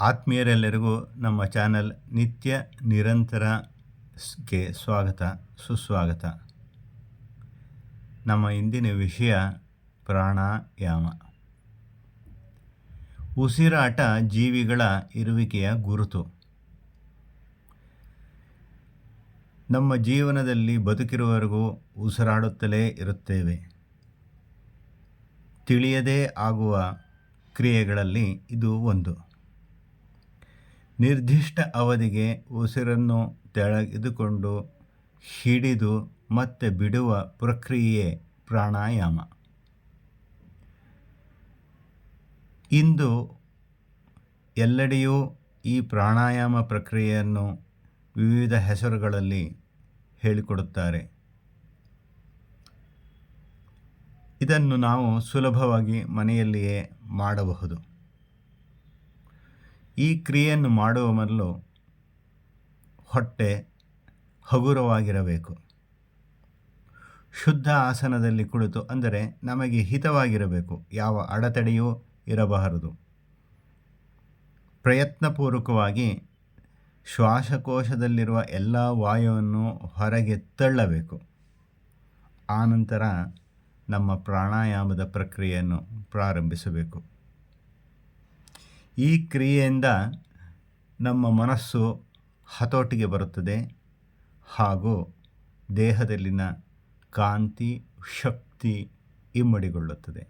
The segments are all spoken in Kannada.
ಆತ್ಮೀಯರೆಲ್ಲರಿಗೂ ನಮ್ಮ ಚಾನಲ್ ನಿತ್ಯ ನಿರಂತರಕ್ಕೆ ಸ್ವಾಗತ, ಸುಸ್ವಾಗತ. ನಮ್ಮ ಇಂದಿನ ವಿಷಯ ಪ್ರಾಣಾಯಾಮ. ಉಸಿರಾಟ ಜೀವಿಗಳ ಇರುವಿಕೆಯ ಗುರುತು. ನಮ್ಮ ಜೀವನದಲ್ಲಿ ಬದುಕಿರುವವರೆಗೂ ಉಸಿರಾಡುತ್ತಲೇ ಇರುತ್ತೇವೆ. ತಿಳಿಯದೇ ಆಗುವ ಕ್ರಿಯೆಗಳಲ್ಲಿ ಇದು ಒಂದು. ನಿರ್ದಿಷ್ಟ ಅವಧಿಗೆ ಉಸಿರನ್ನು ತೆಗೆದುಕೊಂಡು ಹಿಡಿದು ಮತ್ತೆ ಬಿಡುವ ಪ್ರಕ್ರಿಯೆ ಪ್ರಾಣಾಯಾಮ. ಇಂದು ಎಲ್ಲೆಡೆಯೂ ಈ ಪ್ರಾಣಾಯಾಮ ಪ್ರಕ್ರಿಯೆಯನ್ನು ವಿವಿಧ ಹೆಸರುಗಳಲ್ಲಿ ಹೇಳಿಕೊಡುತ್ತಾರೆ. ಇದನ್ನು ನಾವು ಸುಲಭವಾಗಿ ಮನೆಯಲ್ಲಿಯೇ ಮಾಡಬಹುದು. ಈ ಕ್ರಿಯೆಯನ್ನು ಮಾಡುವ ಮೊದಲು ಹೊಟ್ಟೆ ಹಗುರವಾಗಿರಬೇಕು. ಶುದ್ಧ ಆಸನದಲ್ಲಿ ಕುಳಿತು ಅಂದರೆ ನಮಗೆ ಹಿತವಾಗಿರಬೇಕು. ಯಾವ ಅಡೆತಡೆಯೂ ಇರಬಾರದು. ಪ್ರಯತ್ನಪೂರ್ವಕವಾಗಿ ಶ್ವಾಸಕೋಶದಲ್ಲಿರುವ ಎಲ್ಲ ವಾಯುವನ್ನು ಹೊರಗೆ ತಳ್ಳಬೇಕು. ಆನಂತರ ನಮ್ಮ ಪ್ರಾಣಾಯಾಮದ ಪ್ರಕ್ರಿಯೆಯನ್ನು ಪ್ರಾರಂಭಿಸಬೇಕು. ಈ ಕ್ರಿಯೆಯಿಂದ ನಮ್ಮ ಮನಸ್ಸು ಹತೋಟಿಗೆ ಬರುತ್ತದೆ ಹಾಗೂ ದೇಹದಲ್ಲಿನ ಕಾಂತಿ, ಶಕ್ತಿ ಇಮ್ಮಡಿಗೊಳ್ಳುತ್ತದೆ.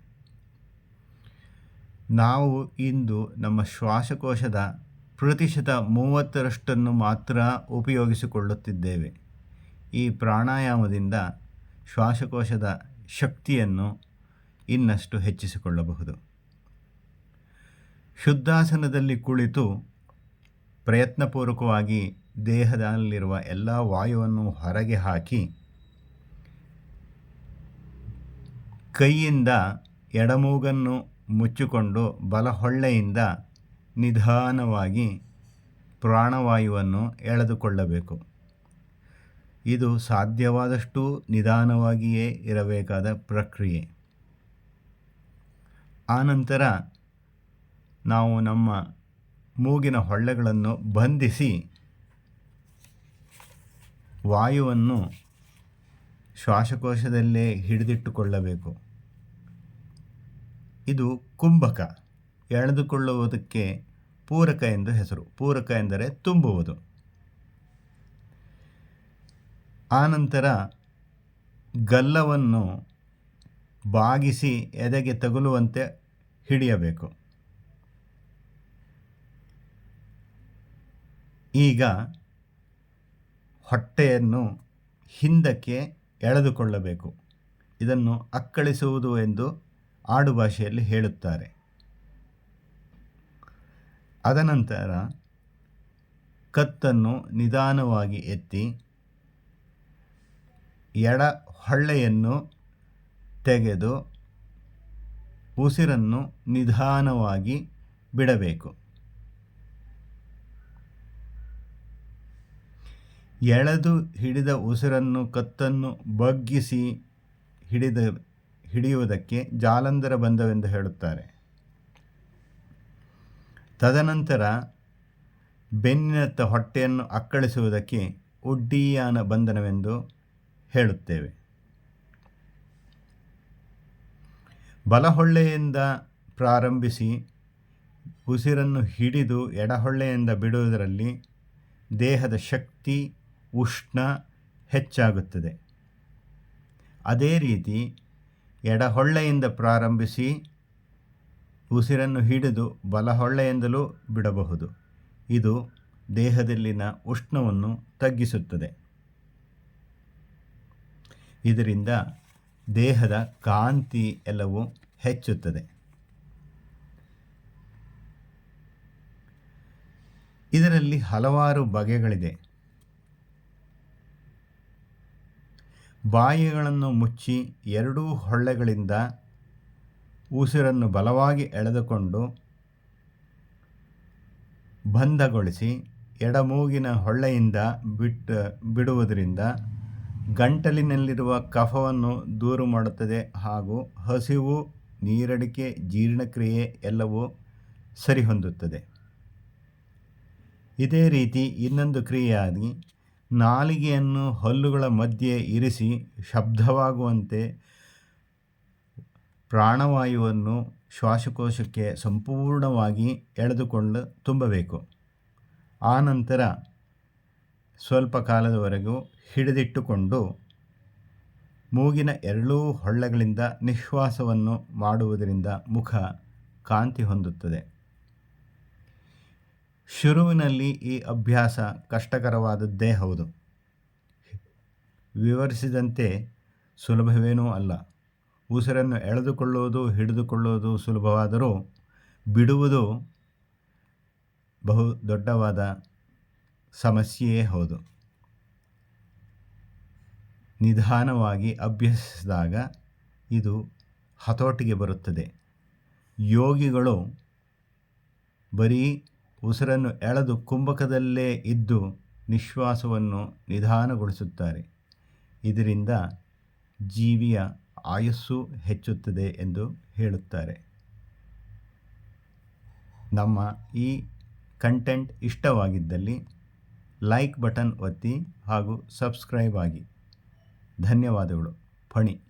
ನಾವು ಇಂದು ನಮ್ಮ ಶ್ವಾಸಕೋಶದ ಪ್ರತಿಶತ ಮೂವತ್ತರಷ್ಟನ್ನು ಮಾತ್ರ ಉಪಯೋಗಿಸಿಕೊಳ್ಳುತ್ತಿದ್ದೇವೆ. ಈ ಪ್ರಾಣಾಯಾಮದಿಂದ ಶ್ವಾಸಕೋಶದ ಶಕ್ತಿಯನ್ನು ಇನ್ನಷ್ಟು ಹೆಚ್ಚಿಸಿಕೊಳ್ಳಬಹುದು. ಶುದ್ಧಾಸನದಲ್ಲಿ ಕುಳಿತು ಪ್ರಯತ್ನಪೂರ್ವಕವಾಗಿ ದೇಹದಲ್ಲಿರುವ ಎಲ್ಲ ವಾಯುವನ್ನು ಹೊರಗೆ ಹಾಕಿ ಕೈಯಿಂದ ಎಡಮೂಗನ್ನು ಮುಚ್ಚಿಕೊಂಡು ಬಲಹೊಳ್ಳೆಯಿಂದ ನಿಧಾನವಾಗಿ ಪ್ರಾಣವಾಯುವನ್ನು ಎಳೆದುಕೊಳ್ಳಬೇಕು. ಇದು ಸಾಧ್ಯವಾದಷ್ಟು ನಿಧಾನವಾಗಿಯೇ ಇರಬೇಕಾದ ಪ್ರಕ್ರಿಯೆ. ಆನಂತರ ನಾವು ನಮ್ಮ ಮೂಗಿನ ಹೊಳ್ಳೆಗಳನ್ನು ಬಂಧಿಸಿ ವಾಯುವನ್ನು ಶ್ವಾಸಕೋಶದಲ್ಲೇ ಹಿಡಿದಿಟ್ಟುಕೊಳ್ಳಬೇಕು. ಇದು ಕುಂಭಕ. ಎಳೆದುಕೊಳ್ಳುವುದಕ್ಕೆ ಪೂರಕ ಎಂದು ಹೆಸರು. ಪೂರಕ ಎಂದರೆ ತುಂಬುವುದು. ಆನಂತರ ಗಲ್ಲವನ್ನು ಬಾಗಿಸಿ ಎದೆಗೆ ತಗುಲುವಂತೆ ಹಿಡಿಯಬೇಕು. ಈಗ ಹೊಟ್ಟೆಯನ್ನು ಹಿಂದಕ್ಕೆ ಎಳೆದುಕೊಳ್ಳಬೇಕು. ಇದನ್ನು ಅಕ್ಕಳಿಸುವುದು ಎಂದು ಆಡುಭಾಷೆಯಲ್ಲಿ ಹೇಳುತ್ತಾರೆ. ಅದನಂತರ ಕತ್ತನ್ನು ನಿಧಾನವಾಗಿ ಎತ್ತಿ ಎಡ ಹೊಳ್ಳೆಯನ್ನು ತೆಗೆದು ಉಸಿರನ್ನು ನಿಧಾನವಾಗಿ ಬಿಡಬೇಕು. ಎಳೆದು ಹಿಡಿದ ಉಸಿರನ್ನು, ಕತ್ತನ್ನು ಬಗ್ಗಿಸಿ ಹಿಡಿದ, ಹಿಡಿಯುವುದಕ್ಕೆ ಜಾಲಂಧರ ಬಂಧವೆಂದು ಹೇಳುತ್ತಾರೆ. ತದನಂತರ ಬೆನ್ನಿನತ್ತ ಹೊಟ್ಟೆಯನ್ನು ಅಕ್ಕಳಿಸುವುದಕ್ಕೆ ಉಡ್ಡೀಯಾನ ಬಂಧನವೆಂದು ಹೇಳುತ್ತೇವೆ. ಬಲಹೊಳ್ಳೆಯಿಂದ ಪ್ರಾರಂಭಿಸಿ ಉಸಿರನ್ನು ಹಿಡಿದು ಎಡಹೊಳ್ಳೆಯಿಂದ ಬಿಡುವುದರಲ್ಲಿ ದೇಹದ ಶಕ್ತಿ ಉಷ್ಣ ಹೆಚ್ಚಾಗುತ್ತದೆ. ಅದೇ ರೀತಿ ಎಡಹೊಳ್ಳೆಯಿಂದ ಪ್ರಾರಂಭಿಸಿ ಉಸಿರನ್ನು ಹಿಡಿದು ಬಲಹೊಳ್ಳೆಯಿಂದಲೂ ಬಿಡಬಹುದು. ಇದು ದೇಹದಲ್ಲಿನ ಉಷ್ಣವನ್ನು ತಗ್ಗಿಸುತ್ತದೆ. ಇದರಿಂದ ದೇಹದ ಕಾಂತಿ ಎಲ್ಲವೂ ಹೆಚ್ಚುತ್ತದೆ. ಇದರಲ್ಲಿ ಹಲವಾರು ಬಗೆಗಳಿದೆ. ಬಾಯಿಗಳನ್ನು ಮುಚ್ಚಿ ಎರಡೂ ಹೊಳ್ಳೆಗಳಿಂದ ಉಸಿರನ್ನು ಬಲವಾಗಿ ಎಳೆದುಕೊಂಡು ಬಂಧಗೊಳಿಸಿ ಎಡಮೂಗಿನ ಹೊಳ್ಳೆಯಿಂದ ಬಿಟ್ಟು, ಬಿಡುವುದರಿಂದ ಗಂಟಲಿನಲ್ಲಿರುವ ಕಫವನ್ನು ದೂರು ಮಾಡುತ್ತದೆ ಹಾಗೂ ಹಸಿವು, ನೀರಡಿಕೆ, ಜೀರ್ಣಕ್ರಿಯೆ ಎಲ್ಲವೂ ಸರಿಹೊಂದುತ್ತದೆ. ಇದೇ ರೀತಿ ಇನ್ನೊಂದು ಕ್ರಿಯೆಯಾಗಿ ನಾಲಿಗೆಯನ್ನು ಹಲ್ಲುಗಳ ಮಧ್ಯೆ ಇರಿಸಿ ಶಬ್ದವಾಗುವಂತೆ ಪ್ರಾಣವಾಯುವನ್ನು ಶ್ವಾಸಕೋಶಕ್ಕೆ ಸಂಪೂರ್ಣವಾಗಿ ಎಳೆದುಕೊಂಡು ತುಂಬಬೇಕು. ಆನಂತರ ಸ್ವಲ್ಪ ಕಾಲದವರೆಗೂ ಹಿಡಿದಿಟ್ಟುಕೊಂಡು ಮೂಗಿನ ಎರಡೂ ಹೊಳ್ಳೆಗಳಿಂದ ನಿಶ್ವಾಸವನ್ನು ಮಾಡುವುದರಿಂದ ಮುಖ ಕಾಂತಿ ಹೊಂದುತ್ತದೆ. ಶುರುವಿನಲ್ಲಿ ಈ ಅಭ್ಯಾಸ ಕಷ್ಟಕರವಾದದ್ದೇ ಹೌದು. ವಿವರಿಸಿದಂತೆ ಸುಲಭವೇನೂ ಅಲ್ಲ. ಉಸಿರನ್ನು ಎಳೆದುಕೊಳ್ಳುವುದು, ಹಿಡಿದುಕೊಳ್ಳುವುದು ಸುಲಭವಾದರೂ ಬಿಡುವುದು ಬಹು ದೊಡ್ಡವಾದ ಸಮಸ್ಯೆಯೇ ಹೌದು. ನಿಧಾನವಾಗಿ ಅಭ್ಯಸಿಸಿದಾಗ ಇದು ಹತೋಟಿಗೆ ಬರುತ್ತದೆ. ಯೋಗಿಗಳು ಬರೀ ಉಸಿರನ್ನು ಎಳೆದು ಕುಂಭಕದಲ್ಲೇ ಇದ್ದು ನಿಶ್ವಾಸವನ್ನು ನಿಧಾನಗೊಳಿಸುತ್ತಾರೆ. ಇದರಿಂದ ಜೀವಿಯ ಆಯಸ್ಸು ಹೆಚ್ಚುತ್ತದೆ ಎಂದು ಹೇಳುತ್ತಾರೆ. ನಮ್ಮ ಈ ಕಂಟೆಂಟ್ ಇಷ್ಟವಾಗಿದ್ದಲ್ಲಿ ಲೈಕ್ ಬಟನ್ ಒತ್ತಿ ಹಾಗೂ ಸಬ್ಸ್ಕ್ರೈಬ್ ಆಗಿ. ಧನ್ಯವಾದಗಳು. ಫಣಿ.